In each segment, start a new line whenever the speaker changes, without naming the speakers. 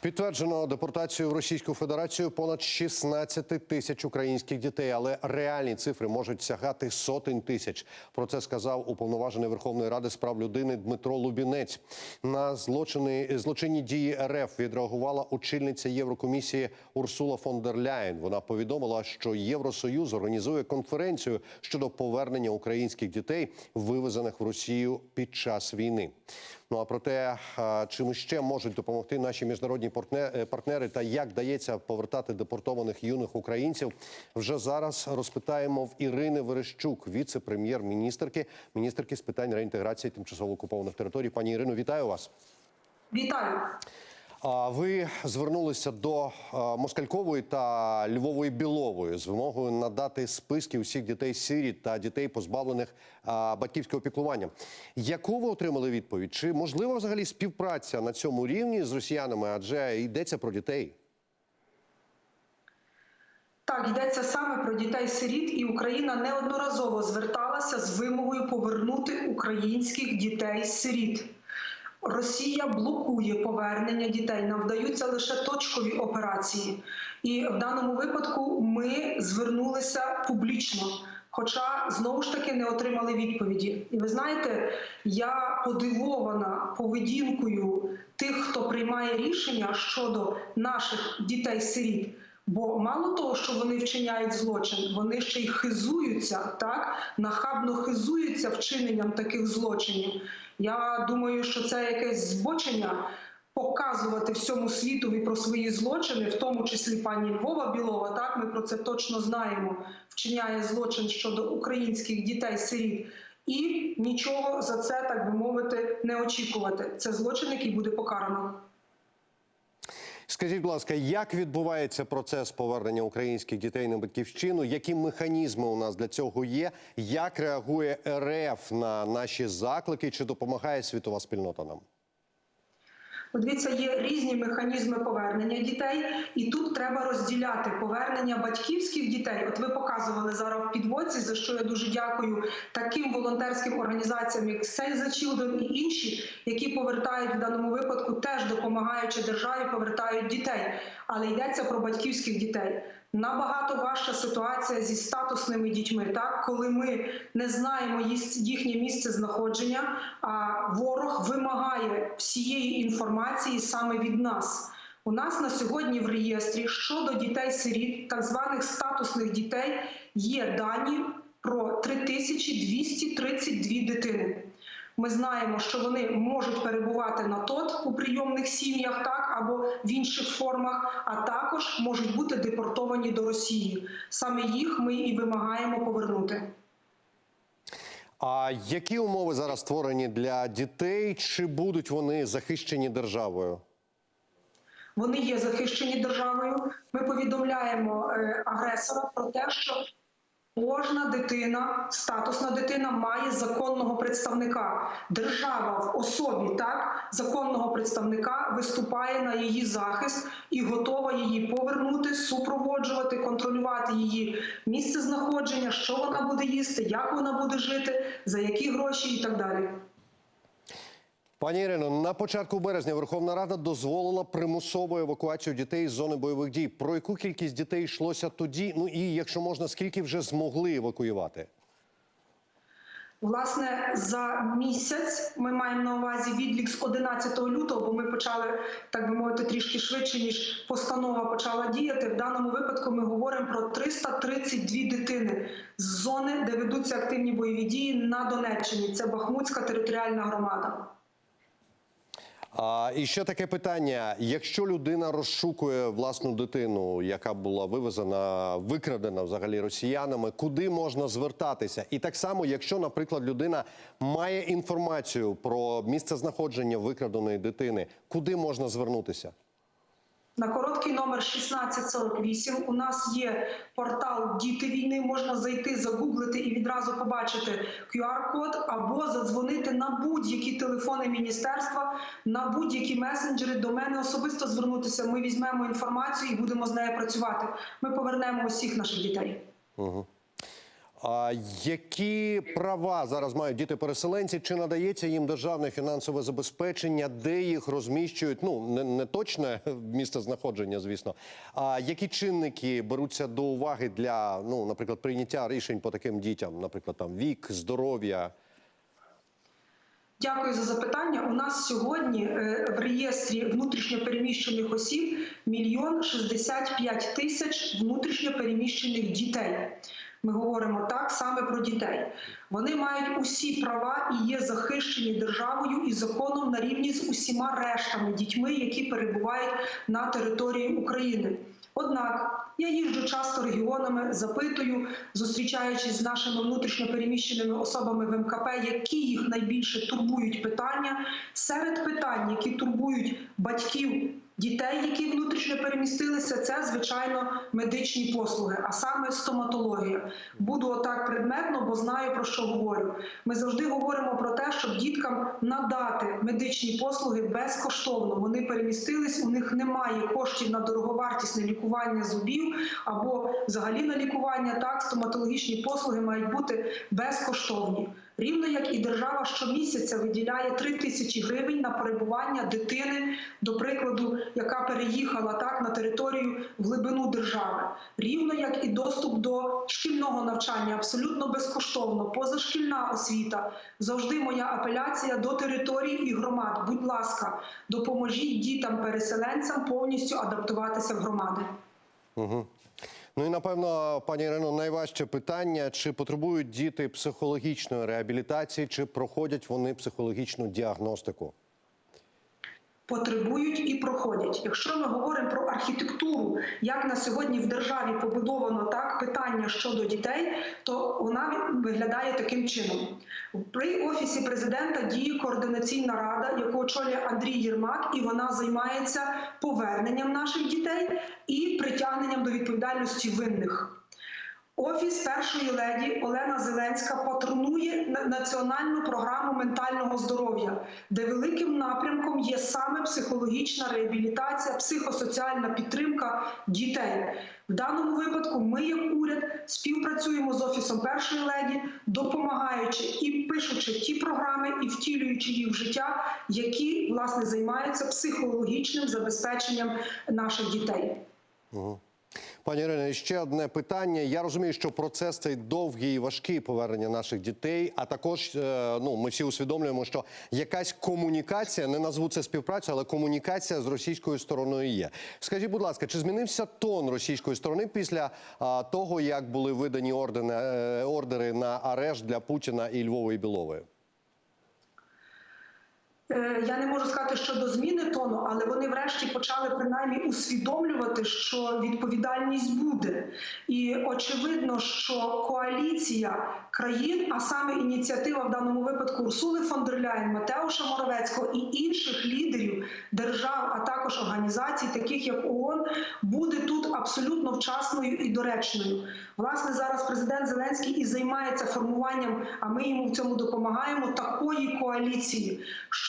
Підтверджено депортацію в Російську Федерацію понад 16 тисяч українських дітей, але реальні цифри можуть сягати сотень тисяч. Про це сказав уповноважений Верховної Ради з прав людини Дмитро Лубінець. На злочини злочинні дії РФ відреагувала очільниця Єврокомісії Урсула фон дер Ляєн. Вона повідомила, що Євросоюз організує конференцію щодо повернення українських дітей, вивезених в Росію під час війни. Ну а про те, чим ще можуть допомогти наші міжнародні е, партнери та як дається повертати депортованих юних українців, вже зараз розпитаємо в Ірини Верещук, віце-прем'єр-міністерки, міністерки з питань реінтеграції тимчасово окупованих територій. Пані Ірино, вітаю вас.
Вітаю.
Ви звернулися до Москалькової та Львової Білової з вимогою надати списки усіх дітей сиріт та дітей, позбавлених батьківського піклування. Яку ви отримали відповідь? Чи можлива взагалі співпраця на цьому рівні з росіянами? Адже йдеться про дітей?
Так, йдеться саме про дітей-сиріт, і Україна неодноразово зверталася з вимогою повернути українських дітей-сиріт. Росія блокує повернення дітей. Нам вдаються лише точкові операції. І в даному випадку ми звернулися публічно. Хоча знову ж таки не отримали відповіді. І ви знаєте, я подивована поведінкою тих, хто приймає рішення щодо наших дітей-сиріт. Бо мало того, що вони вчиняють злочин, вони ще й хизуються, так нахабно хизуються вчиненням таких злочинів. Я думаю, що це якесь збочення показувати всьому світові про свої злочини, в тому числі пані Львова Білова. Так ми про це точно знаємо. Вчиняє злочин щодо українських дітей-сиріт. І нічого за це, так би мовити, не очікувати. Це злочин, який буде покарано.
Скажіть, будь ласка, як відбувається процес повернення українських дітей на батьківщину? Які механізми у нас для цього є? Як реагує РФ на наші заклики? Чи допомагає світова спільнота нам?
Дивіться, є різні механізми повернення дітей, і тут треба розділяти повернення батьківських дітей. От ви показували зараз в підводці, за що я дуже дякую таким волонтерським організаціям, як Save the Children і інші, які повертають в даному випадку, теж допомагаючи державі, повертають дітей. Але йдеться про батьківських дітей. Набагато важча ситуація зі статусними дітьми, так коли ми не знаємо їхнє місце знаходження, а ворог вимагає всієї інформації саме від нас. У нас на сьогодні в реєстрі щодо дітей-сиріт, так званих статусних дітей, є дані про 3232 дитини. Ми знаємо, що вони можуть перебувати на ТОТ у прийомних сім'ях, так або в інших формах, а також можуть бути депортовані до Росії. Саме їх ми і вимагаємо повернути.
А які умови зараз створені для дітей? Чи будуть вони захищені державою?
Вони є захищені державою. Ми повідомляємо е, агресора про те, що кожна дитина, статусна дитина, має законного представника. Держава в особі так законного представника виступає на її захист і готова її повернути, супроводжувати, контролювати її місце знаходження, що вона буде їсти, як вона буде жити, за які гроші і так далі.
Пані Ірино, на початку березня Верховна Рада дозволила примусову евакуацію дітей з зони бойових дій. Про яку кількість дітей йшлося тоді? Ну і якщо можна, скільки вже змогли евакуювати?
Власне, за місяць ми маємо на увазі відлік з 11 лютого, бо ми почали так би мовити трішки швидше ніж постанова почала діяти. В даному випадку ми говоримо про 332 дитини з зони, де ведуться активні бойові дії на Донеччині. Це Бахмутська територіальна громада.
А і ще таке питання: якщо людина розшукує власну дитину, яка була вивезена, викрадена взагалі росіянами, куди можна звертатися? І так само, якщо, наприклад, людина має інформацію про місце знаходження викраденої дитини, куди можна звернутися?
На короткий номер 1648 у нас є портал Діти війни. Можна зайти, загуглити і відразу побачити QR-код або задзвонити на будь-які телефони міністерства, на будь-які месенджери. До мене особисто звернутися. Ми візьмемо інформацію і будемо з нею працювати. Ми повернемо усіх наших дітей.
А які права зараз мають діти-переселенці? Чи надається їм державне фінансове забезпечення, де їх розміщують? Ну не, не точне місце знаходження, звісно. А які чинники беруться до уваги для, ну, наприклад, прийняття рішень по таким дітям, наприклад, там вік, здоров'я?
Дякую за запитання. У нас сьогодні е, в реєстрі внутрішньопереміщених осіб мільйон 65 тисяч внутрішньопереміщених дітей. Ми говоримо так саме про дітей. Вони мають усі права і є захищені державою і законом на рівні з усіма рештами дітьми, які перебувають на території України. Однак я їжджу часто регіонами, запитую, зустрічаючись з нашими внутрішньопереміщеними особами в МКП, які їх найбільше турбують питання. Серед питань, які турбують батьків дітей, які внутрішньо перемістилися, це звичайно медичні послуги, а саме стоматологія. Буду отак предметно, бо знаю про що говорю. Ми завжди говоримо про те, щоб діткам надати медичні послуги безкоштовно. Вони перемістились, у них немає коштів на дороговартісне лікування зубів або взагалі на лікування. Так, стоматологічні послуги мають бути безкоштовні. Рівно як і держава щомісяця виділяє 3 тисячі гривень на перебування дитини, до прикладу, яка переїхала так на територію в глибину держави. Рівно як і доступ до шкільного навчання абсолютно безкоштовно, позашкільна освіта. Завжди моя апеляція до територій і громад. Будь ласка, допоможіть дітям-переселенцям повністю адаптуватися в громади.
Угу. Ну і напевно, пані Ірино, найважче питання: чи потребують діти психологічної реабілітації, чи проходять вони психологічну діагностику?
Потребують і проходять. Якщо ми говоримо про архітектуру, як на сьогодні в державі побудовано так питання щодо дітей, то вона виглядає таким чином. При офісі президента діє координаційна рада, яку очолює Андрій Єрмак, і вона займається поверненням наших дітей і притягненням до відповідальності винних. Офіс першої леді Олена Зеленська патронує національну програму ментального здоров'я, де великим напрямком є саме психологічна реабілітація, психосоціальна підтримка дітей. В даному випадку ми, як уряд, співпрацюємо з офісом першої леді, допомагаючи і пишучи ті програми, і втілюючи їх в життя, які власне займаються психологічним забезпеченням наших дітей.
Угу. Пані Ірино, ще одне питання. Я розумію, що процес цей довгий і важкий повернення наших дітей. А також е, ну ми всі усвідомлюємо, що якась комунікація, не назву це співпрацю, але комунікація з російською стороною є. Скажіть, будь ласка, чи змінився тон російської сторони після а, того, як були видані ордени, е, ордери на арешт для Путіна і Львова і Білової?
Е, Я не можу сказати щодо зміни тону, але вони врешті почали принаймні усвідомлювати, що відповідальність буде. І очевидно, що коаліція країн, а саме ініціатива в даному випадку Урсули фон дер Ляєн, Матеуша Моровецького і інших лідерів держав, а також організацій, таких як ООН, буде тут абсолютно вчасною і доречною. Власне, зараз президент Зеленський і займається формуванням, а ми йому в цьому допомагаємо. Такої коаліції,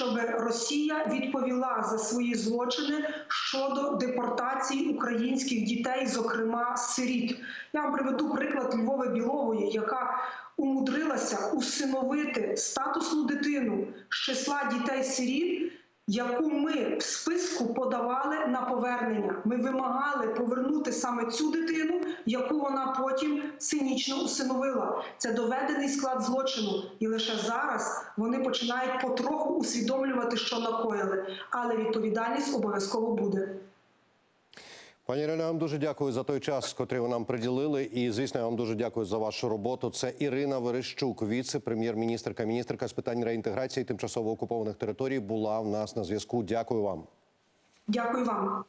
щоб Росія відповіла за свої злочини щодо депортації українських дітей, зокрема сиріт. Я вам приведу приклад Львови Білової, яка умудрилася усиновити статусну дитину з числа дітей-сиріт яку ми в списку подавали на повернення. Ми вимагали повернути саме цю дитину, яку вона потім цинічно усиновила. Це доведений склад злочину, і лише зараз вони починають потроху усвідомлювати, що накоїли. Але відповідальність обов'язково буде.
Пані Ірино, я вам дуже дякую за той час, котрий ви нам приділили. І звісно, я вам дуже дякую за вашу роботу. Це Ірина Верещук, віце-прем'єр-міністрка, міністерка з питань реінтеграції тимчасово окупованих територій, була в нас на зв'язку. Дякую вам.
Дякую вам.